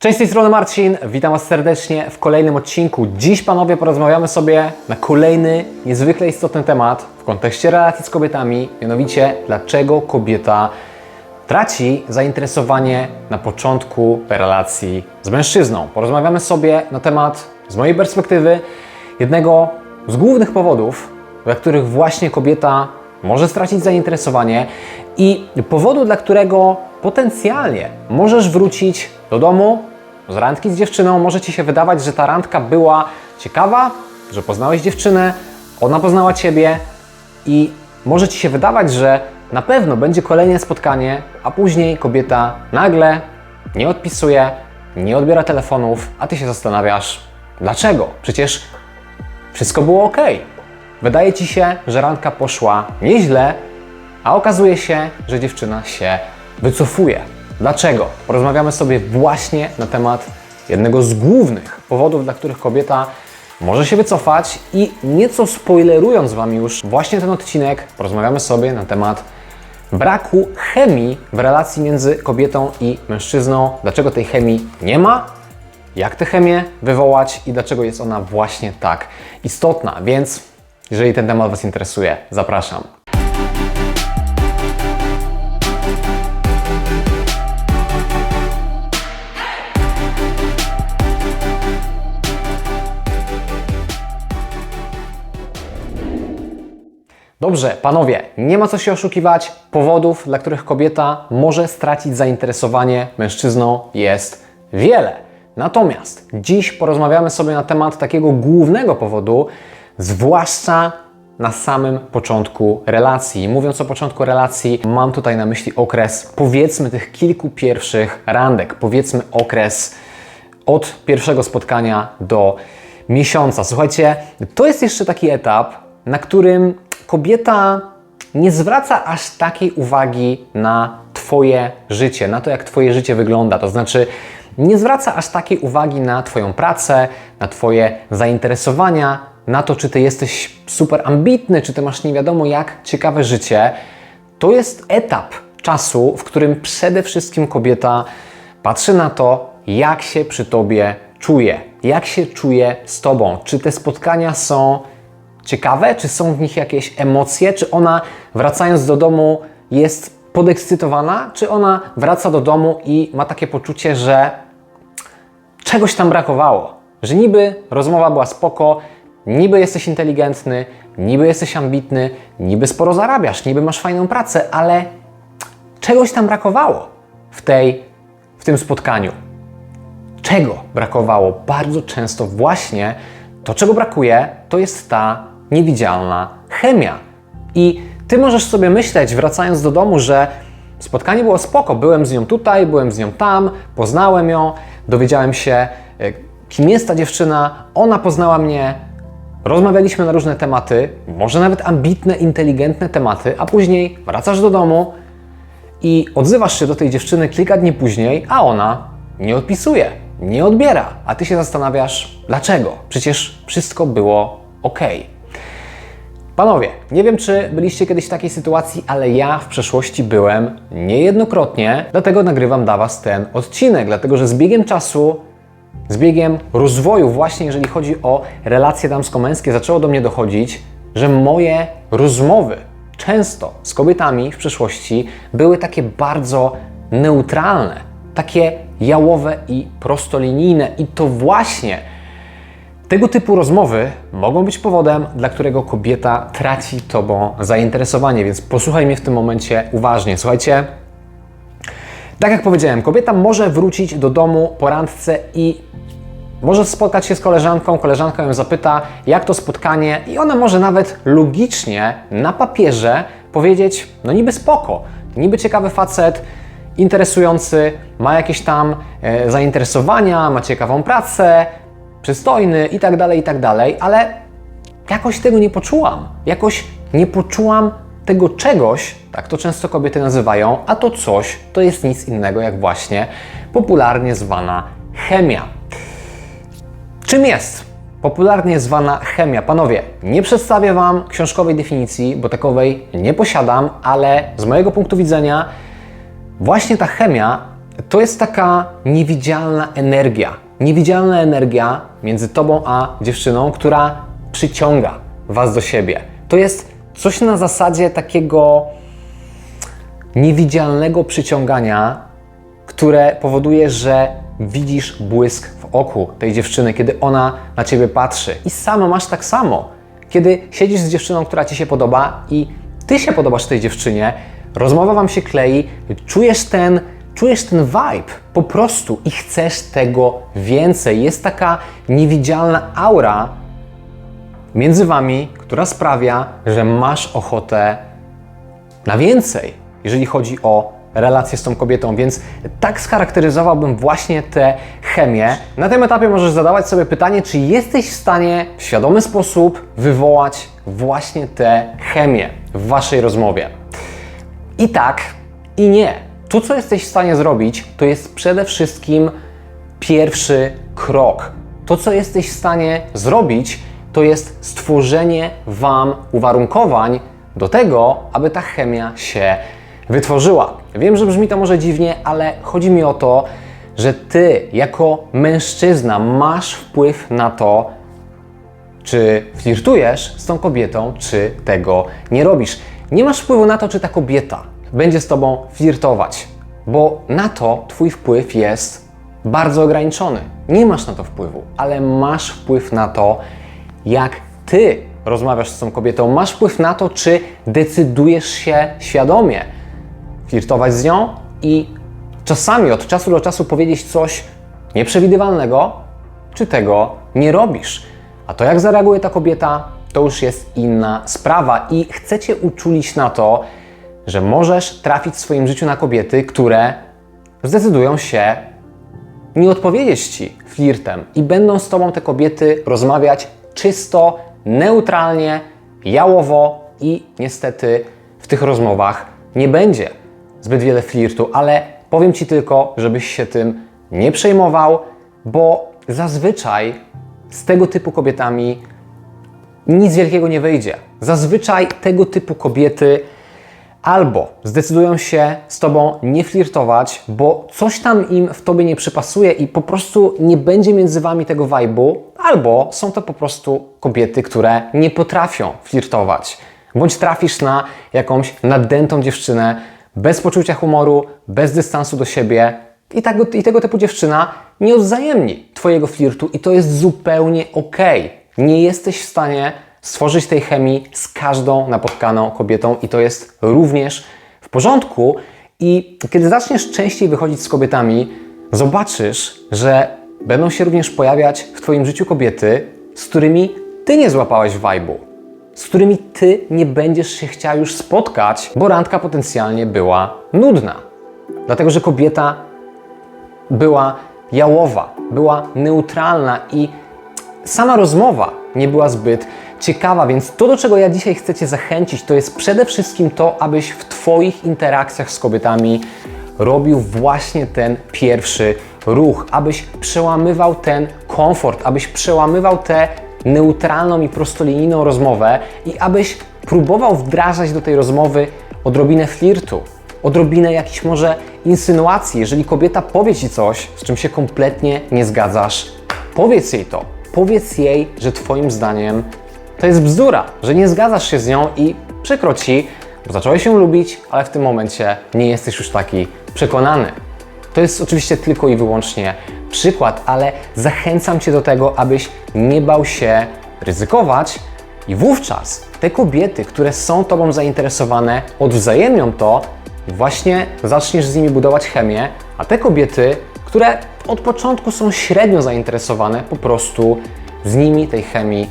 Cześć, z tej strony Marcin, witam Was serdecznie w kolejnym odcinku. Dziś, panowie, porozmawiamy sobie na kolejny, niezwykle istotny temat w kontekście relacji z kobietami, mianowicie dlaczego kobieta traci zainteresowanie na początku relacji z mężczyzną. Porozmawiamy sobie na temat, z mojej perspektywy, jednego z głównych powodów, dla których właśnie kobieta może stracić zainteresowanie i powodu, dla którego potencjalnie możesz wrócić do domu z randki z dziewczyną. Może ci się wydawać, że ta randka była ciekawa, że poznałeś dziewczynę, ona poznała ciebie i może ci się wydawać, że na pewno będzie kolejne spotkanie, a później kobieta nagle nie odpisuje, nie odbiera telefonów, a ty się zastanawiasz, dlaczego? Przecież wszystko było ok. Wydaje ci się, że randka poszła nieźle, a okazuje się, że dziewczyna się wycofuje. Dlaczego? Porozmawiamy sobie właśnie na temat jednego z głównych powodów, dla których kobieta może się wycofać i nieco spoilerując Wam już właśnie ten odcinek, porozmawiamy sobie na temat braku chemii w relacji między kobietą i mężczyzną. Dlaczego tej chemii nie ma? jak tę chemię wywołać i dlaczego jest ona właśnie tak istotna. Więc jeżeli ten temat Was interesuje, zapraszam. Dobrze, panowie, nie ma co się oszukiwać. Powodów, dla których kobieta może stracić zainteresowanie mężczyzną, jest wiele. Natomiast dziś porozmawiamy sobie na temat takiego głównego powodu, zwłaszcza na samym początku relacji. Mówiąc o początku relacji, mam tutaj na myśli okres powiedzmy tych kilku pierwszych randek, powiedzmy okres od pierwszego spotkania do miesiąca. Słuchajcie, to jest jeszcze taki etap, na którym kobieta nie zwraca aż takiej uwagi na Twoje życie, na to, jak Twoje życie wygląda. To znaczy, nie zwraca aż takiej uwagi na Twoją pracę, na Twoje zainteresowania, na to, czy Ty jesteś super ambitny, czy Ty masz nie wiadomo jak ciekawe życie. To jest etap czasu, w którym przede wszystkim kobieta patrzy na to, jak się przy Tobie czuje, jak się czuje z Tobą, czy te spotkania są ciekawe, czy są w nich jakieś emocje, czy ona wracając do domu jest podekscytowana, czy ona wraca do domu i ma takie poczucie, że czegoś tam brakowało, że niby rozmowa była spoko, niby jesteś inteligentny, niby jesteś ambitny, niby sporo zarabiasz, niby masz fajną pracę, ale czegoś tam brakowało w tej, w tym spotkaniu. Czego brakowało? Bardzo często właśnie to, czego brakuje, to jest ta niewidzialna chemia. I ty możesz sobie myśleć, wracając do domu, że spotkanie było spoko, byłem z nią tutaj, byłem z nią tam, poznałem ją, dowiedziałem się, e, kim jest ta dziewczyna, ona poznała mnie, rozmawialiśmy na różne tematy, może nawet ambitne, inteligentne tematy, a później wracasz do domu i odzywasz się do tej dziewczyny kilka dni później, a ona nie odpisuje, nie odbiera, a ty się zastanawiasz, dlaczego? Przecież wszystko było ok. Panowie, nie wiem czy byliście kiedyś w takiej sytuacji, ale ja w przeszłości byłem niejednokrotnie, dlatego nagrywam dla Was ten odcinek, dlatego że z biegiem czasu, z biegiem rozwoju, właśnie jeżeli chodzi o relacje damsko-męskie, zaczęło do mnie dochodzić, że moje rozmowy często z kobietami w przeszłości były takie bardzo neutralne, takie jałowe i prostolinijne. I to właśnie tego typu rozmowy mogą być powodem, dla którego kobieta traci Tobą zainteresowanie, więc posłuchaj mnie w tym momencie uważnie. Słuchajcie, tak jak powiedziałem, kobieta może wrócić do domu po randce i może spotkać się z koleżanką, koleżanka ją zapyta, jak to spotkanie, i ona może nawet logicznie na papierze powiedzieć: No, niby spoko, niby ciekawy facet, interesujący, ma jakieś tam e, zainteresowania, ma ciekawą pracę, przystojny i tak dalej, i tak dalej, ale jakoś tego nie poczułam. Jakoś nie poczułam tego czegoś, tak to często kobiety nazywają, a to coś to jest nic innego jak właśnie popularnie zwana chemia. Czym jest popularnie zwana chemia? Panowie, nie przedstawię Wam książkowej definicji, bo takowej nie posiadam, ale z mojego punktu widzenia właśnie ta chemia to jest taka niewidzialna energia. Niewidzialna energia między tobą a dziewczyną, która przyciąga was do siebie. To jest coś na zasadzie takiego niewidzialnego przyciągania, które powoduje, że widzisz błysk w oku tej dziewczyny, kiedy ona na ciebie patrzy. I sama masz tak samo. Kiedy siedzisz z dziewczyną, która ci się podoba i ty się podobasz tej dziewczynie, rozmowa wam się klei, czujesz ten, czujesz ten vibe po prostu i chcesz tego więcej. Jest taka niewidzialna aura między wami, która sprawia, że masz ochotę na więcej, jeżeli chodzi o relacje z tą kobietą, więc tak scharakteryzowałbym właśnie tę chemię. Na tym etapie możesz zadawać sobie pytanie, czy jesteś w stanie w świadomy sposób wywołać właśnie tę chemię w waszej rozmowie. I tak, i nie. To, co jesteś w stanie zrobić, to jest przede wszystkim pierwszy krok. To, co jesteś w stanie zrobić, to jest stworzenie Wam uwarunkowań do tego, aby ta chemia się wytworzyła. Wiem, że brzmi to może dziwnie, ale chodzi mi o to, że Ty, jako mężczyzna, masz wpływ na to, czy flirtujesz z tą kobietą, czy tego nie robisz. Nie masz wpływu na to, czy ta kobieta będzie z tobą flirtować, bo na to twój wpływ jest bardzo ograniczony. Nie masz na to wpływu, ale masz wpływ na to, jak ty rozmawiasz z tą kobietą. Masz wpływ na to, czy decydujesz się świadomie flirtować z nią i czasami od czasu do czasu powiedzieć coś nieprzewidywalnego, czy tego nie robisz. A to, jak zareaguje ta kobieta, to już jest inna sprawa i chcę Cię uczulić na to, że możesz trafić w swoim życiu na kobiety, które zdecydują się nie odpowiedzieć Ci flirtem i będą z Tobą te kobiety rozmawiać czysto, neutralnie, jałowo i niestety w tych rozmowach nie będzie zbyt wiele flirtu, ale powiem Ci tylko, żebyś się tym nie przejmował, bo zazwyczaj z tego typu kobietami nic wielkiego nie wyjdzie. Zazwyczaj tego typu kobiety albo zdecydują się z tobą nie flirtować, bo coś tam im w tobie nie przypasuje i po prostu nie będzie między wami tego wajbu, albo są to po prostu kobiety, które nie potrafią flirtować. Bądź trafisz na jakąś naddętą dziewczynę bez poczucia humoru, bez dystansu do siebie, i, tak, I tego typu dziewczyna nie odwzajemni Twojego flirtu i to jest zupełnie ok. Nie jesteś w stanie stworzyć tej chemii z każdą napotkaną kobietą i to jest również w porządku. I kiedy zaczniesz częściej wychodzić z kobietami, zobaczysz, że będą się również pojawiać w Twoim życiu kobiety, z którymi Ty nie złapałeś vibe'u, z którymi Ty nie będziesz się chciał już spotkać, bo randka potencjalnie była nudna. Dlatego, że kobieta była jałowa, była neutralna i sama rozmowa nie była zbyt ciekawa, więc to, do czego ja dzisiaj chcę Cię zachęcić, to jest przede wszystkim to, abyś w Twoich interakcjach z kobietami robił właśnie ten pierwszy ruch, abyś przełamywał ten komfort, abyś przełamywał tę neutralną i prostolinijną rozmowę i abyś próbował wdrażać do tej rozmowy odrobinę flirtu, odrobinę jakichś może insynuacji. Jeżeli kobieta powie Ci coś, z czym się kompletnie nie zgadzasz, powiedz jej to. Powiedz jej, że Twoim zdaniem to jest bzdura, że nie zgadzasz się z nią i przykro Ci, bo zacząłeś się lubić, ale w tym momencie nie jesteś już taki przekonany. To jest oczywiście tylko i wyłącznie przykład, ale zachęcam Cię do tego, abyś nie bał się ryzykować i wówczas te kobiety, które są Tobą zainteresowane, odwzajemnią to i właśnie zaczniesz z nimi budować chemię, a te kobiety, które od początku są średnio zainteresowane, po prostu z nimi tej chemii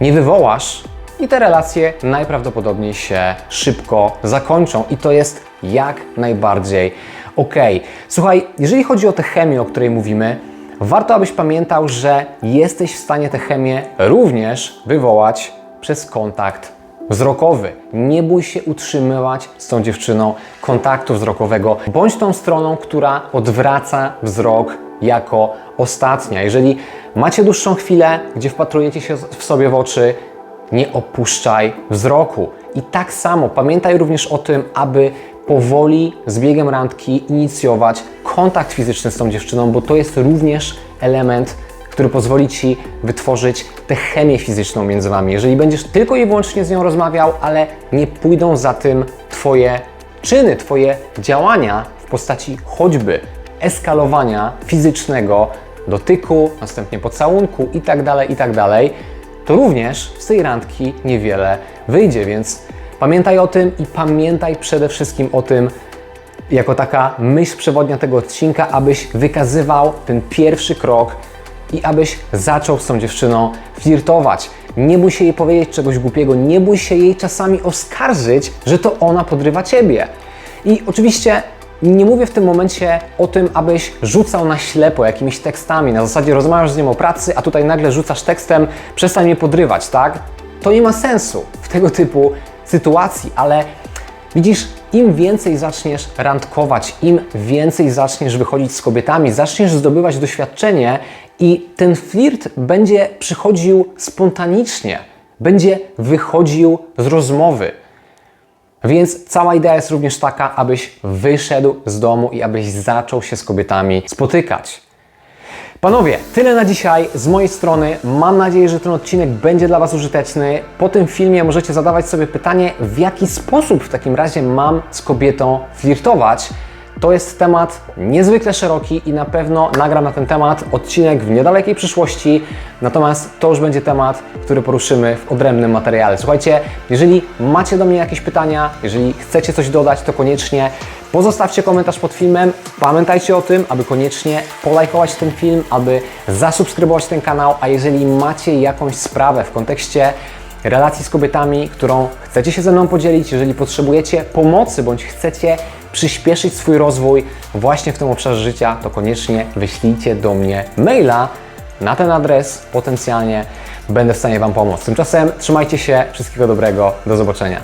nie wywołasz i te relacje najprawdopodobniej się szybko zakończą i to jest jak najbardziej ok. Słuchaj, jeżeli chodzi o tę chemię, o której mówimy, warto abyś pamiętał, że jesteś w stanie tę chemię również wywołać przez kontakt wzrokowy. Nie bój się utrzymywać z tą dziewczyną kontaktu wzrokowego. Bądź tą stroną, która odwraca wzrok jako ostatnia. Jeżeli macie dłuższą chwilę, gdzie wpatrujecie się w sobie w oczy, nie opuszczaj wzroku. I tak samo pamiętaj również o tym, aby powoli z biegiem randki inicjować kontakt fizyczny z tą dziewczyną, bo to jest również element, który pozwoli Ci wytworzyć tę chemię fizyczną między Wami. Jeżeli będziesz tylko i wyłącznie z nią rozmawiał, ale nie pójdą za tym Twoje czyny, Twoje działania w postaci choćby eskalowania fizycznego, dotyku, następnie pocałunku itd., itd., to również z tej randki niewiele wyjdzie, więc pamiętaj o tym i pamiętaj przede wszystkim o tym, jako taka myśl przewodnia tego odcinka, abyś wykazywał ten pierwszy krok i abyś zaczął z tą dziewczyną flirtować. Nie bój się jej powiedzieć czegoś głupiego, nie bój się jej czasami oskarżyć, że to ona podrywa ciebie. I oczywiście nie mówię w tym momencie o tym, abyś rzucał na ślepo jakimiś tekstami. Na zasadzie rozmawiasz z nią o pracy, a tutaj nagle rzucasz tekstem, przestań mnie podrywać, tak? To nie ma sensu w tego typu sytuacji, ale Widzisz, im więcej zaczniesz randkować, im więcej zaczniesz wychodzić z kobietami, zaczniesz zdobywać doświadczenie i ten flirt będzie przychodził spontanicznie, będzie wychodził z rozmowy. Więc cała idea jest również taka, abyś wyszedł z domu i abyś zaczął się z kobietami spotykać. Panowie, tyle na dzisiaj z mojej strony. Mam nadzieję, że ten odcinek będzie dla Was użyteczny. Po tym filmie możecie zadawać sobie pytanie, w jaki sposób w takim razie mam z kobietą flirtować. To jest temat niezwykle szeroki i na pewno nagram na ten temat odcinek w niedalekiej przyszłości. Natomiast to już będzie temat, który poruszymy w odrębnym materiale. Słuchajcie, jeżeli macie do mnie jakieś pytania, jeżeli chcecie coś dodać, to koniecznie pozostawcie komentarz pod filmem. Pamiętajcie o tym, aby koniecznie polajkować ten film, aby zasubskrybować ten kanał, a jeżeli macie jakąś sprawę w kontekście relacji z kobietami, którą chcecie się ze mną podzielić, jeżeli potrzebujecie pomocy bądź chcecie przyspieszyć swój rozwój właśnie w tym obszarze życia, to koniecznie wyślijcie do mnie maila na ten adres. Potencjalnie będę w stanie Wam pomóc. Tymczasem trzymajcie się, wszystkiego dobrego, do zobaczenia.